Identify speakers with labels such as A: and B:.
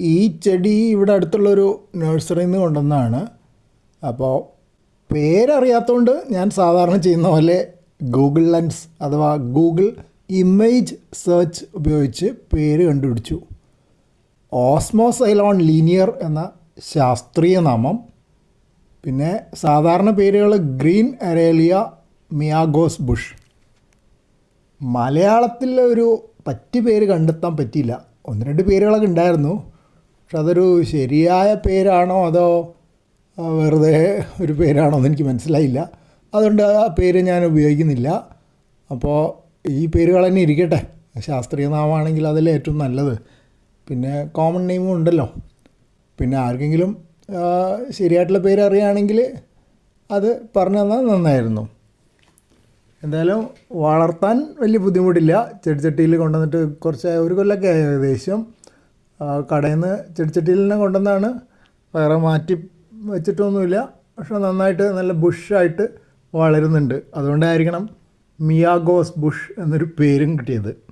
A: ഈ ചെടി ഇവിടെ അടുത്തുള്ളൊരു നഴ്സറിയിൽ നിന്ന് കൊണ്ടുവന്നതാണ്. അപ്പോൾ പേരറിയാത്തതുകൊണ്ട് ഞാൻ സാധാരണ ചെയ്യുന്ന പോലെ ഗൂഗിൾ ലെൻസ് അഥവാ ഗൂഗിൾ ഇമേജ് സെർച്ച് ഉപയോഗിച്ച് പേര് കണ്ടുപിടിച്ചു. ഓസ്മോസൈലോൺ ലീനിയർ എന്ന ശാസ്ത്രീയ നാമം. പിന്നെ സാധാരണ പേരുകൾ ഗ്രീൻ അരേലിയ മിയാഗോസ് ബുഷ് മലയാളത്തിൽ ഒരു പറ്റി പേര് കണ്ടെത്താൻ പറ്റിയില്ല. ഒന്ന് രണ്ട് പേരുകളൊക്കെ ഉണ്ടായിരുന്നു. പക്ഷെ അതൊരു ശരിയായ പേരാണോ അതോ വെറുതെ ഒരു പേരാണോ എന്ന് എനിക്ക് മനസ്സിലായില്ല. അതുകൊണ്ട് ആ പേര് ഞാൻ ഉപയോഗിക്കുന്നില്ല. അപ്പോൾ ഈ പേരുകൾ തന്നെ ഇരിക്കട്ടെ. ശാസ്ത്രീയ നാമമാണെങ്കിൽ അതല്ലേ ഏറ്റവും നല്ലത്. പിന്നെ കോമൺ നെയിമും ഉണ്ടല്ലോ. പിന്നെ ആർക്കെങ്കിലും ശരിയായിട്ടുള്ള പേര് അറിയുകയാണെങ്കിൽ അത് പറഞ്ഞു തന്നാൽ നന്നായിരുന്നു. എന്തായാലും വളർത്താൻ വലിയ ബുദ്ധിമുട്ടില്ല. ചെടിച്ചട്ടിയിൽ കൊണ്ടുവന്നിട്ട് കുറച്ച് ഒരു കൊല്ലമൊക്കെ ഏകദേശം. കടയിൽ നിന്ന് ചെടിച്ചട്ടിയിൽ തന്നെ കൊണ്ടുവന്നാണ്. വേറെ മാറ്റി വെച്ചിട്ടൊന്നുമില്ല. പക്ഷെ നന്നായിട്ട് നല്ല ബുഷായിട്ട് വളരുന്നുണ്ട്. അതുകൊണ്ടായിരിക്കണം മിയാഗോസ് ബുഷ് എന്നൊരു പേരും കിട്ടിയത്.